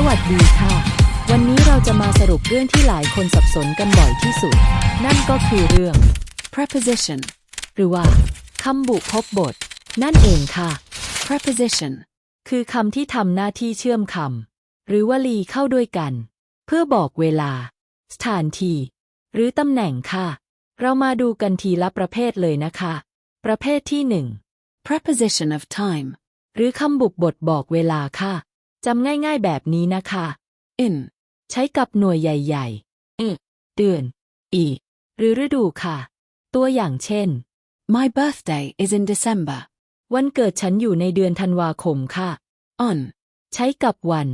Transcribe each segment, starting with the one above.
สวัสดีค่ะ วันนี้เราจะมาสรุปเรื่องที่หลายคนสับสนกันบ่อยที่สุด นั่นก็คือเรื่อง preposition หรือว่าคำบุพบท นั่นเองค่ะ preposition คือคำที่ทำหน้าที่เชื่อมคำหรือวลีเข้าด้วยกัน เพื่อบอกเวลา สถานที่ หรือตำแหน่งค่ะ เรามาดูกันทีละประเภทเลยนะคะ ประเภทที่หนึ่ง preposition of time หรือคำบุกบทบอกเวลาค่ะ จำง่ายๆแบบนี้นะคะ in ใช้กับหน่วยใหญ่ๆ i เดือน e หรือฤดูค่ะ ตัวอย่างเช่น My birthday is in December วันเกิดฉันอยู่ในเดือนธันวาคมค่ะ on ใช้กับวัน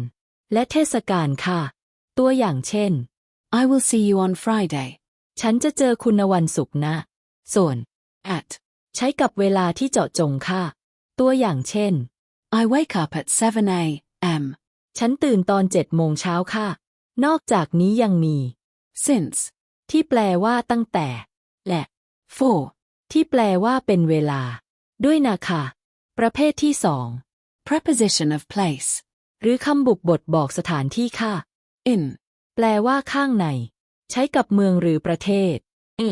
และเทศกาลค่ะ ตัวอย่างเช่น I will see you on Friday ฉันจะเจอคุณวันศุกร์นะ ส่วน at ใช้กับเวลาที่เจาะจงค่ะ ตัวอย่างเช่น I wake up at 7 a.m. ฉันตื่นตอนเจ็ดโมงเช้าค่ะ นอกจากนี้ยังมี since ที่แปลว่าตั้งแต่ และ for ที่แปลว่าเป็นเวลา ด้วยนะคะประเภทที่สอง preposition of place หรือคำบุกบทบอกสถานที่ค่ะ in แปลว่าข้างใน ใช้กับเมืองหรือประเทศ i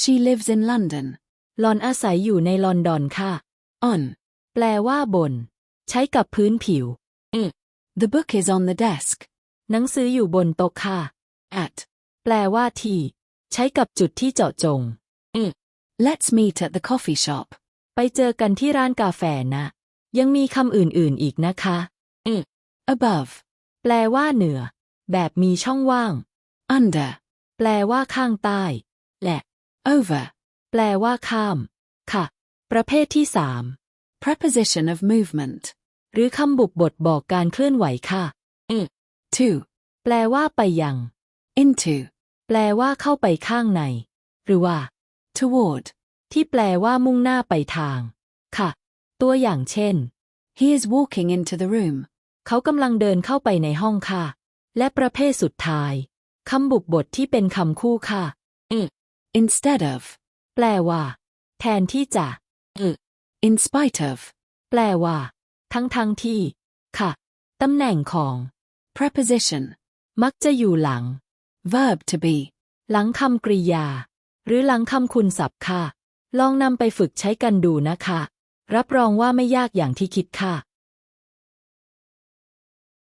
she lives in London หลอนอาศัยอยู่ในลอนดอนค่ะ on แปลว่าบน ใช้กับพื้นผิว the book is on the desk หนังสืออยู่บนโต๊ะค่ะ at แปลว่าที่ ใช้กับจุดที่เจาะจง let's meet at the coffee shop ไปเจอกันที่ร้านกาแฟนะ ยังมีคำอื่นๆอีกนะคะ above แปลว่าเหนือ แบบมีช่องว่าง under แปลว่าข้างใต้ และ over แปลว่าข้าม ค่ะ ประเภทที่สาม preposition of movement หรือคำบุกบทบอกการเคลื่อนไหวค่ะ i to แปลว่าไปยัง into แปลว่าเข้าไปข้างใน หรือว่า toward ที่แปลว่ามุ่งหน้าไปทาง ค่ะ ตัวอย่างเช่น he is walking into the room เขากำลังเดินเข้าไปในห้องค่ะ และประเภทสุดท้ายคำบุกบทที่เป็นคำคู่ค่ะ i instead of แปลว่า แทนที่จะ i in spite of แปลว่า ทั้งทั้งที่ ค่ะ ตำแหน่งของ preposition มักจะอยู่หลัง verb to be หลังคำกริยา หรือหลังคำคุณศัพท์ค่ะ ลองนำไปฝึกใช้กันดูนะคะ รับรองว่าไม่ยากอย่างที่คิดค่ะ